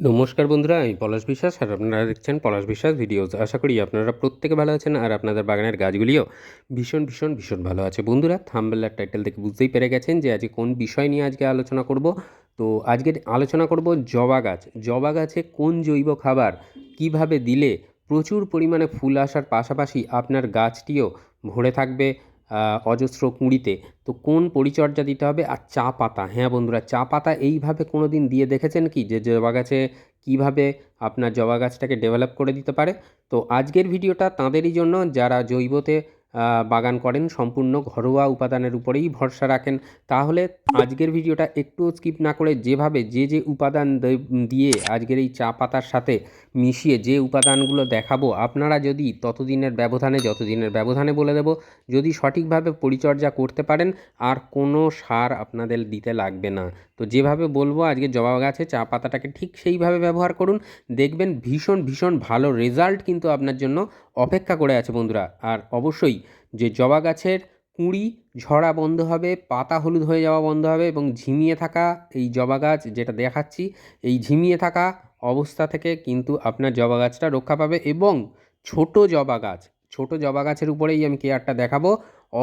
নমস্কার বন্ধুরা, আমি পলাশ বিশ্বাস আর আপনারা দেখছেন পলাশ বিশ্বাস ভিডিওস। আশা করি আপনারা প্রত্যেকে ভালো আছেন আর আপনাদের বাগানের গাছগুলিও ভীষণ ভীষণ ভীষণ ভালো আছে। বন্ধুরা থাম্বেলার টাইটেল থেকে বুঝতেই পেরে গেছেন যে আজকে কোন বিষয় নিয়ে আজকে আলোচনা করব। তো আজকে আলোচনা করব জবা গাছ। জবা গাছে কোন জৈব খাবার কীভাবে দিলে প্রচুর পরিমাণে ফুল আসার পাশাপাশি আপনার গাছটিও ভরে থাকবে? অজস্র কুঁড়িতে, তো কোন পরিচর্যা দিতে হবে? আর চা পাতা হ্যাঁ বন্ধুরা, চা পাতা এইভাবে কোনো দিন দিয়ে দেখেছেন কি? যে জবা গাছে কীভাবে আপনার জবা গাছটাকে ডেভেলপ করে দিতে পারে? তো আজকের ভিডিওটা তাঁদেরই জন্য, যারা জৈবতে বাগান করেন, সম্পূর্ণ ঘরোয়া উপাদানের উপরেই ভরসা রাখেন। তাহলে আজকের ভিডিওটা একটু স্কিপ না করে যেভাবে যে যে উপাদান দিয়ে আজকের এই চা পাতার সাথে মিশিয়ে যে উপাদানগুলো দেখাবো, আপনারা যদি ততদিনের ব্যবধানে, যতদিনের ব্যবধানে বলে দেব, যদি সঠিকভাবে পরিচর্যা করতে পারেন, আর কোনো সার আপনাদের দিতে লাগবে না। তো যেভাবে বলব, আজকে জবা গাছে চা পাতাটাকে ঠিক সেইভাবে ব্যবহার করুন। দেখবেন ভীষণ ভীষণ ভালো রেজাল্ট কিন্তু আপনার জন্য অপেক্ষা করে আছে বন্ধুরা। আর অবশ্যই যে জবা গাছের কুঁড়ি ঝরা বন্ধ হবে, পাতা হলুদ হয়ে যাওয়া বন্ধ হবে এবং ঝিমিয়ে থাকা এই জবা গাছ যেটা দেখাচ্ছি, এই ঝিমিয়ে থাকা অবস্থা থেকে কিন্তু আপনার জবা গাছটা রক্ষা পাবে এবং ছোট জবা গাছ, ছোট জবা গাছের উপরেই আমি কেয়ারটা দেখাবো।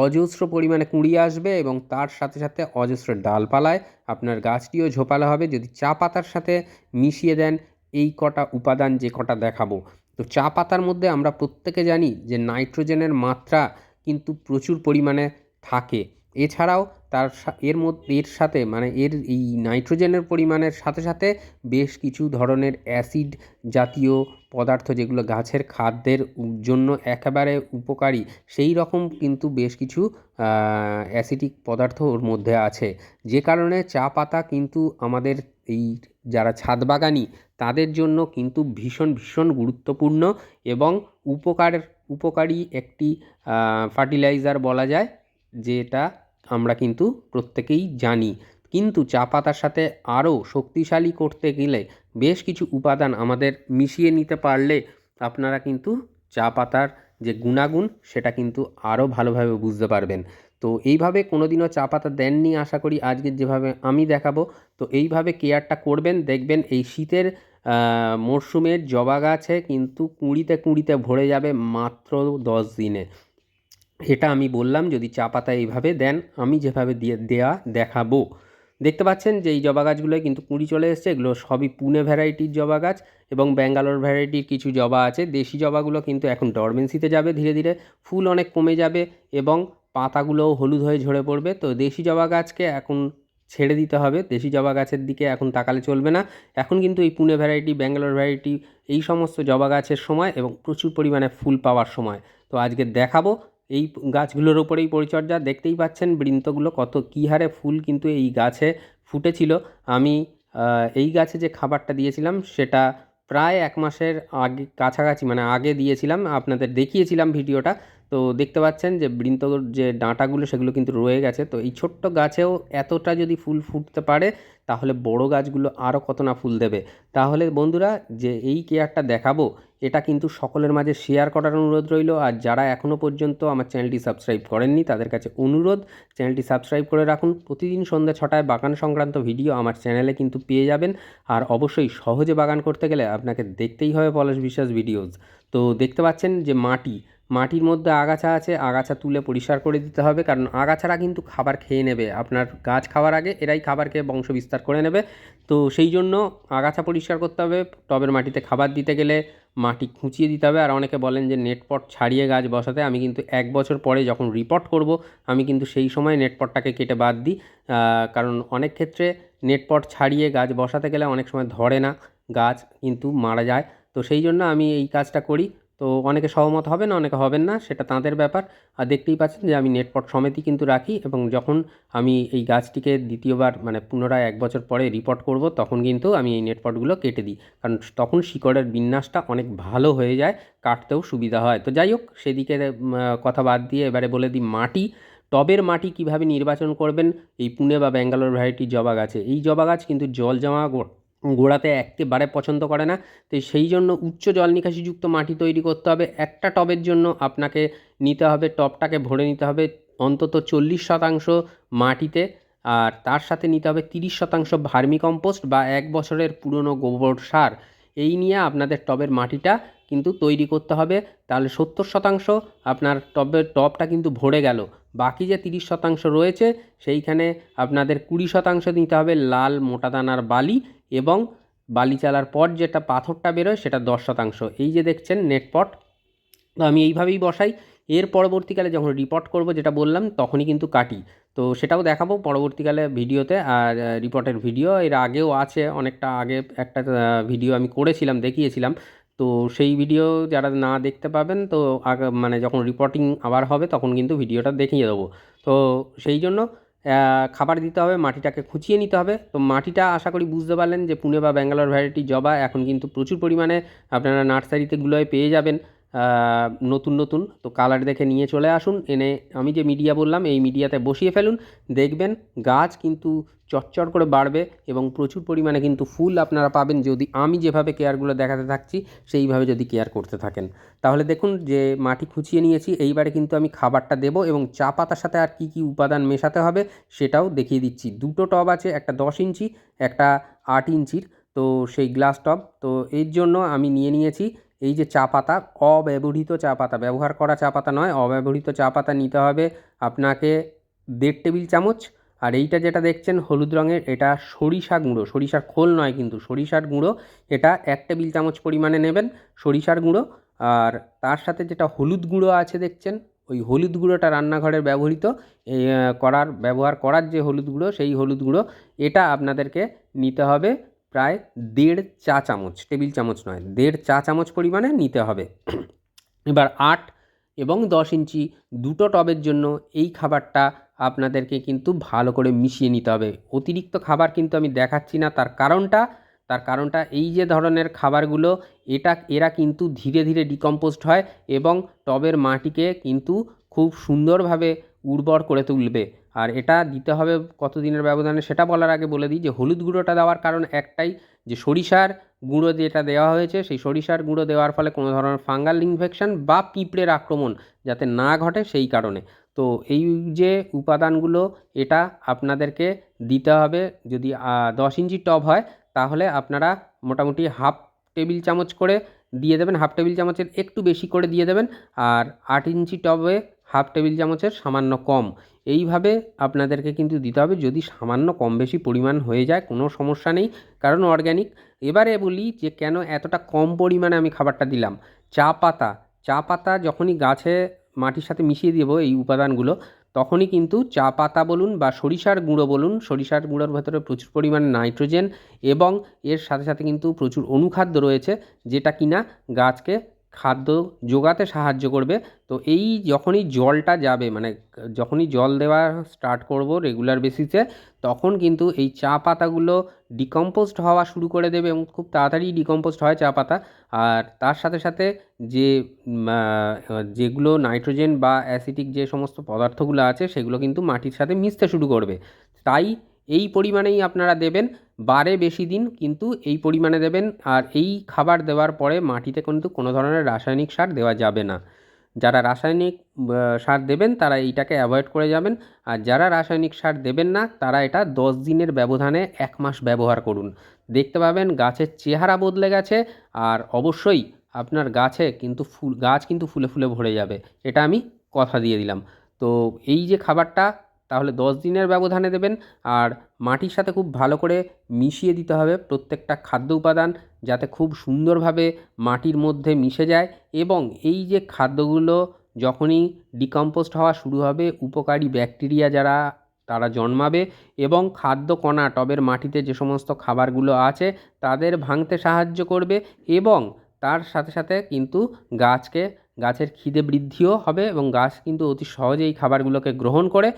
অজস্র পরিমাণে কুঁড়ি আসবে এবং তার সাথে সাথে অজস্র ডালপালায় আপনার গাছটিও ঝোপালো হবে। যদি চা পাতার সাথে মিশিয়ে দেন, এই কটা উপাদান যে কটা দেখাবো। তো চা পাতার মধ্যে আমরা প্রত্যেকে জানি যে নাইট্রোজেনের মাত্রা কিন্তু প্রচুর পরিমাণে থাকে। এছাড়াও তার এর মধ্যে এর সাথে মানে এর এই নাইট্রোজেনের পরিমাণের সাথে সাথে বেশ কিছু ধরনের অ্যাসিড জাতীয় পদার্থ যেগুলো গাছের খাদ্যের জন্য একেবারে উপকারী, সেই রকম কিন্তু বেশ কিছু অ্যাসিডিক পদার্থ ওর মধ্যে আছে। যে কারণে চা পাতা কিন্তু আমাদের এই যারা ছাদ বাগানি তাদের জন্য কিন্তু ভীষণ ভীষণ গুরুত্বপূর্ণ এবং উপকার উপকারী একটি ফার্টিলাইজার বলা যায়, যেটা আমরা কিন্তু প্রত্যেকেই জানি। কিন্তু চা পাতার সাথে আরও শক্তিশালী করতে গেলে বেশ কিছু উপাদান আমাদের মিশিয়ে নিতে পারলে আপনারা কিন্তু চা পাতার যে গুণাগুণ, সেটা কিন্তু আরও ভালোভাবে বুঝতে পারবেন। তো এইভাবে কোনোদিনও চা পাতা দেননি, আশা করি আজকে যেভাবে আমি দেখাবো, তো এইভাবে কেয়ারটা করবেন, দেখবেন এই শীতের মরশুমের জবা গাছে কিন্তু কুঁড়িতে কুঁড়িতে ভরে যাবে মাত্র দশ দিনে এটা আমি বললাম, যদি চা পাতা এইভাবে দেন, আমি যেভাবে দিয়ে, দেয়া দেখাবো। দেখতে পাচ্ছেন যে এই জবা গাছগুলোয় কিন্তু কুঁড়ি চলে এসছে, এগুলো সবই পুনে ভ্যারাইটির জবা গাছ এবং ব্যাঙ্গালোর ভ্যারাইটির কিছু জবা আছে। দেশি জবাগুলো কিন্তু এখন ডরমেন্সিতে যাবে ধীরে ধীরে, ফুল অনেক কমে যাবে এবং পাতাগুলোও হলুদ হয়ে ঝরে পড়বে। তো দেশি জবা গাছকে এখন ছেড়ে দিতে হবে। দেশি জবা গাছের দিকে এখন তাকালে চলবে না। এখন কিন্তু এই পুনে ভ্যারাইটি ব্যাঙ্গালোর ভ্যারাইটি এই সমস্ত জবা গাছের সময় এবং প্রচুর পরিমাণে ফুল পাওয়ার সময়। তো আজকে দেখাবো এই গাছগুলোর ওপরেই পরিচর্যা। দেখতেই পাচ্ছেন বৃন্তগুলো কত কী হারে ফুল কিন্তু এই গাছে ফুটেছিল। আমি এই গাছে যে খাবারটা দিয়েছিলাম সেটা প্রায় এক মাসের আগে, কাছাকাছি মানে আগে দিয়েছিলাম। আপনাদের দেখিয়েছিলাম ভিডিওটা। তো দেখতে পাচ্ছেন যে বৃন্ত যে ডাঁটাগুলো সেগুলো কিন্তু রয়ে গেছে। তো এই ছোট্ট গাছেও এতটা যদি ফুল ফুটতে পারে, তাহলে বড় গাছগুলো আরও কত না ফুল দেবে। তাহলে বন্ধুরা, যে এই কেয়ারটা দেখাবো, এটা কিন্তু সকলের মাঝে শেয়ার করার অনুরোধ রইল। আর যারা এখনও পর্যন্ত আমার চ্যানেলটি সাবস্ক্রাইব করেননি, তাদের কাছে অনুরোধ, চ্যানেলটি সাবস্ক্রাইব করে রাখুন। প্রতিদিন সন্ধ্যা ছটায় বাগান সংক্রান্ত ভিডিও আমার চ্যানেলে কিন্তু পেয়ে যাবেন। আর অবশ্যই সহজে বাগান করতে গেলে আপনাকে দেখতেই হবে পলাশ বিশ্বাস ভিডিওস তো দেখতে পাচ্ছেন যে মাটি মাটির মধ্যে আগাছা আছে, আগাছা তুলে পরিষ্কার করে দিতে হবে, কারণ আগাছারা কিন্তু খাবার খেয়ে নেবে। আপনার গাছ খাওয়ার আগে এরাই খাবার খেয়ে বংশ বিস্তার করে নেবে। তো সেই জন্য আগাছা পরিষ্কার করতে হবে, টবের মাটিতে খাবার দিতে গেলে মাটি খুঁচিয়ে দিতে হবে। আর অনেকে বলেন যে নেটপট ছাড়িয়ে গাছ বসাতে, আমি কিন্তু এক বছর পরে যখন রিপোর্ট করব, আমি কিন্তু সেই সময় নেটপটটাকে কেটে বাদ দিই। কারণ অনেক ক্ষেত্রে নেটপট ছাড়িয়ে গাছ বসাতে গেলে অনেক সময় ধরে না, গাছ কিন্তু মারা যায়। তো সেই জন্য আমি এই কাজটা করি। তো অনেকে সহমত হবেন, অনেকে হবেন না, সেটা তাঁদের ব্যাপার। আর দেখতেই পাচ্ছেন যে আমি নেটপট সমেতই কিন্তু রাখি এবং যখন আমি এই গাছটিকে দ্বিতীয়বার মানে পুনরায় এক বছর পরে রিপোর্ট করব, তখন কিন্তু আমি এই নেটপটগুলো কেটে দিই। কারণ তখন শিকড়ের বিন্যাসটা অনেক ভালো হয়ে যায়, কাটতেও সুবিধা হয়। তো যাই হোক, সেদিকে কথা বাদ দিয়ে এবারে বলে দিই মাটি। টবের মাটি কীভাবে নির্বাচন করবেন? এই পুনে বা ব্যাঙ্গালোর ভ্যারাইটি জবা গাছে। এই জবা গাছ কিন্তু জল জমা গোড়াতে একেবারে পছন্দ করে না। তো সেই জন্য উচ্চ জল নিকাশিযুক্ত মাটি তৈরি করতে হবে। একটা টবের জন্য আপনাকে নিতে হবে, টবটাকে ভরে নিতে হবে অন্তত চল্লিশ শতাংশ মাটিতে। আর তার সাথে নিতে হবে তিরিশ শতাংশ ভার্মি কম্পোস্ট বা এক বছরের পুরনো গোবর সার। এই নিয়ে আপনাদের টবের মাটিটা কিন্তু তৈরি করতে হবে। তাহলে সত্তর শতাংশ আপনার টবের টবটা কিন্তু ভরে গেল। বাকি যে তিরিশ শতাংশ রয়েছে, সেইখানে আপনাদের কুড়ি শতাংশ নিতে হবে লাল মোটা দানার বালি এবং বালি চালার পর যেটা পাথরটা বেরোয় সেটা দশ শতাংশ। এই যে দেখছেন নেটপট তো আমি এইভাবেই বসাই। এর পরবর্তীকালে যখন রিপোর্ট করব যেটা বললাম, তখনই কিন্তু কাটি। তো সেটাও দেখাবো পরবর্তীকালে ভিডিওতে। আর রিপোর্টের ভিডিও এর আগেও আছে, অনেকটা আগে একটা ভিডিও আমি করেছিলাম, দেখিয়েছিলাম। তো সেই ভিডিও যারা না দেখতে পাবেন, তো আগে মানে যখন রিপোর্টিং আবার হবে, তখন কিন্তু ভিডিওটা দেখিয়ে দেবো। তো সেই জন্য খাবার দিতে হবে, মাটিটাকে খুঁচিয়ে নিতে হবে। তো মাটিটা আশা করি বুঝতে পারলেন যে পুনে বা ব্যাঙ্গালোর ভ্যারাইটি জবা এখন কিন্তু প্রচুর পরিমাণে আপনারা নার্সারিতে গুলোয় পেয়ে যাবেন। নতুন নতুন। তো কালার দেখে নিয়ে চলে আসুন। এনে আমি যে মিডিয়া বললাম, এই মিডিয়াতে বসিয়ে ফেলুন। দেখবেন গাছ কিন্তু চটচট করে বাড়বে এবং প্রচুর পরিমাণে কিন্তু ফুল আপনারা পাবেন। যদি আমি যেভাবে কেয়ারগুলো দেখাতে থাকছি, সেইভাবে যদি কেয়ার করতে থাকেন। তাহলে দেখুন যে মাটি খুঁচিয়ে নিয়েছি। এইবারে কিন্তু আমি খাবারটা দেবো এবং চা পাতার সাথে আর কি কি উপাদান মেশাতে হবে সেটাও দেখিয়ে দিচ্ছি। দুটো টব আছে, একটা দশ ইঞ্চি, একটা আট ইঞ্চির। তো সেই গ্লাস টব তো এর জন্য আমি নিয়ে নিয়েছি এই যে চা পাতা, অব্যবহৃত চা পাতা, ব্যবহার করা চা পাতা নয়, অব্যবহৃত চা পাতা নিতে হবে আপনাকে দেড় টেবিল চামচ। আর এইটা যেটা দেখছেন হলুদ রঙের, এটা সরিষা গুঁড়ো, সরিষার খোল নয় কিন্তু, সরিষার গুঁড়ো। এটা এক টেবিল চামচ পরিমাণে নেবেন সরিষার গুঁড়ো। আর তার সাথে যেটা হলুদ গুঁড়ো আছে দেখছেন, ওই হলুদ গুঁড়োটা রান্নাঘরের ব্যবহৃত করার, ব্যবহার করার যে হলুদ গুঁড়ো, সেই হলুদ গুঁড়ো, এটা আপনাদেরকে নিতে হবে। প্রায় দেড় চা চামচ, টেবিল চামচ নয়, দেড় চা চামচ পরিমাণে নিতে হবে। এবার আট এবং দশ ইঞ্চি দুটো টবের জন্য এই খাবারটা আপনাদেরকে কিন্তু ভালো করে মিশিয়ে নিতে হবে। অতিরিক্ত খাবার কিন্তু আমি দেখাচ্ছি না, তার কারণটা তার কারণটা এই যে ধরনের খাবারগুলো, এটা, এরা কিন্তু ধীরে ধীরে ডিকম্পোস্ট হয় এবং টবের মাটিকে কিন্তু খুব সুন্দরভাবে উর্বর করে তুলবে। আর এটা দিতে হবে কত দিনের ব্যবধানে সেটা বলার আগে বলে দিই যে হলুদ গুঁড়োটা দেওয়ার কারণ একটাই, যে সরিষার গুঁড়ো যেটা দেওয়া হয়েছে সেই সরিষার গুঁড়ো দেওয়ার ফলে কোনো ধরনের ফাঙ্গাল ইনফেকশন বা পিঁপড়ের আক্রমণ যাতে না ঘটে সেই কারণে। তো এই যে উপাদানগুলো, এটা আপনাদেরকে দিতে হবে যদি দশ ইঞ্চি টব হয়, তাহলে আপনারা মোটামুটি হাফ টেবিল চামচ করে দিয়ে দেবেন, হাফ টেবিল চামচের একটু বেশি করে দিয়ে দেবেন, আর আট ইঞ্চি টবে হাফ টেবিল চামচের সামান্য কম। এইভাবে আপনাদেরকে কিন্তু দিতে হবে। যদি সামান্য কম বেশি পরিমাণ হয়ে যায়, কোনো সমস্যা নেই। কারণ অর্গ্যানিক এবারে বলি যে, কেন এতটা কম পরিমাণে আমি খাবারটা দিলাম? চা পাতা। চা পাতা যখনই গাছে মাটির সাথে মিশিয়ে দেবো এই উপাদানগুলো, তখনই কিন্তু চা পাতা বলুন বা সরিষার গুঁড়ো বলুন, সরিষার গুঁড়োর ভেতরে প্রচুর পরিমাণে নাইট্রোজেন এবং এর সাথে সাথে কিন্তু প্রচুর অনুখাদ্য রয়েছে, যেটা কিনা গাছকে খাদ্য যোগাতে সাহায্য করবে। তো এই যখনই জলটা যাবে মানে যখনই জল দেওয়া স্টার্ট করব রেগুলার বেসিসে তখন কিন্তু এই চা পাতাগুলো ডিকম্পোস্ট হওয়া শুরু করে দেবে এবং খুব তাড়াতাড়ি ডিকম্পোস্ট হয় চা পাতা। আর তার সাথে সাথে যে যেগুলো নাইট্রোজেন বা অ্যাসিটিক যে সমস্ত পদার্থগুলো আছে, সেগুলো কিন্তু মাটির সাথে মিশতে শুরু করবে। তাই এই পরিমাণেই আপনারা দেবেন, বারে বেশি দিন কিন্তু এই পরিমাণে দেবেন, আর এই খাবার দেওয়ার পরে মাটিতে কিন্তু কোনো ধরনের রাসায়নিক সার দেওয়া যাবে না। যারা রাসায়নিক সার দেবেন তারা এইটাকে অ্যাভয়েড করে যাবেন, আর যারা রাসায়নিক সার দেবেন না তারা এটা দশ দিনের ব্যবধানে এক মাস ব্যবহার করুন। দেখতে পাবেন গাছের চেহারা বদলে গেছে, আর অবশ্যই আপনার গাছে কিন্তু ফুল, গাছ কিন্তু ফুলে ফুলে ভরে যাবে, এটা আমি কথা দিয়ে দিলাম। তো এই যে খাবারটা তাহলে দশ দিনের ব্যবধানে দেবেন আর মাটির সাথে খুব ভালো করে মিশিয়ে দিতে হবে প্রত্যেকটা খাদ্য উপাদান যাতে খুব সুন্দরভাবে মাটির মধ্যে মিশে যায় এবং এই যে খাদ্যগুলো যখনই ডিকম্পোস্ট হওয়া শুরু হবে, উপকারী ব্যাকটেরিয়া যারা, তারা জন্মাবে এবং খাদ্য কণা, টবের মাটিতে যে সমস্ত খাবারগুলো আছে, তাদের ভাঙতে সাহায্য করবে এবং তার সাথে সাথে কিন্তু গাছকে, গাছের খিদে বৃদ্ধিও হবে এবং গাছ কিন্তু অতি সহজেই খাবারগুলোকে গ্রহণ করে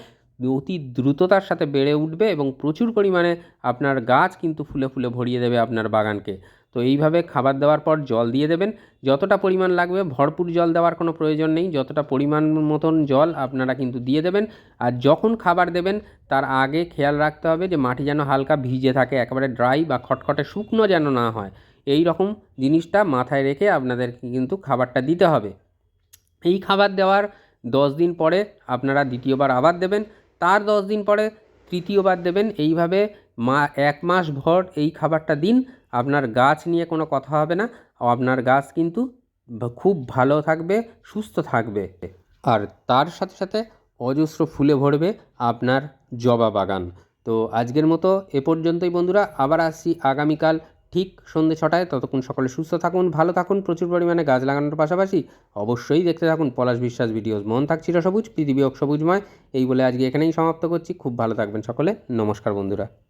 অতি দ্রুততার সাথে বেড়ে উঠবে এবং প্রচুর পরিমাণে আপনার গাছ কিন্তু ফুলে ফুলে ভরিয়ে দেবে আপনার বাগানকে। তো এইভাবে খাবার দেওয়ার পর জল দিয়ে দেবেন। যতটা পরিমাণ লাগবে, ভরপুর জল দেওয়ার কোনো প্রয়োজন নেই। যতটা পরিমাণ মতন জল আপনারা কিন্তু দিয়ে দেবেন। আর যখন খাবার দেবেন, তার আগে খেয়াল রাখতে হবে যে মাটি যেন হালকা ভিজে থাকে, একেবারে ড্রাই বা খটখটে শুকনো যেন না হয়। এই রকম জিনিসটা মাথায় রেখে আপনাদেরকে কিন্তু খাবারটা দিতে হবে। এই খাবার দেওয়ার দশ দিন পরে আপনারা দ্বিতীয়বার আবার দেবেন। তার দশ দিন পরে তৃতীয়বার দেবেন। এইভাবে মা, এক মাস ভর এই খাবারটা দিন। আপনার গাছ নিয়ে কোনো কথা হবে না। আপনার গাছ কিন্তু খুব ভালো থাকবে, সুস্থ থাকবে। আর তার সাথে সাথে অজস্র ফুলে ভরবে আপনার জবা বাগান। তো আজকের মতো এ পর্যন্তই বন্ধুরা। আবার আসছি আগামীকাল ঠিক সন্ধ্যে ছটায় ততক্ষণ সকলে সুস্থ থাকুন, ভালো থাকুন, প্রচুর পরিমাণে গাছ লাগানোর পাশাপাশি অবশ্যই দেখতে থাকুন পলাশ বিশ্বাস ভিডিওস। মন থাকছিল সবুজ, পৃথিবী সবুজময়। এই বলে আজকে এখানেই সমাপ্ত করছি। খুব ভালো থাকবেন সকলে। নমস্কার বন্ধুরা।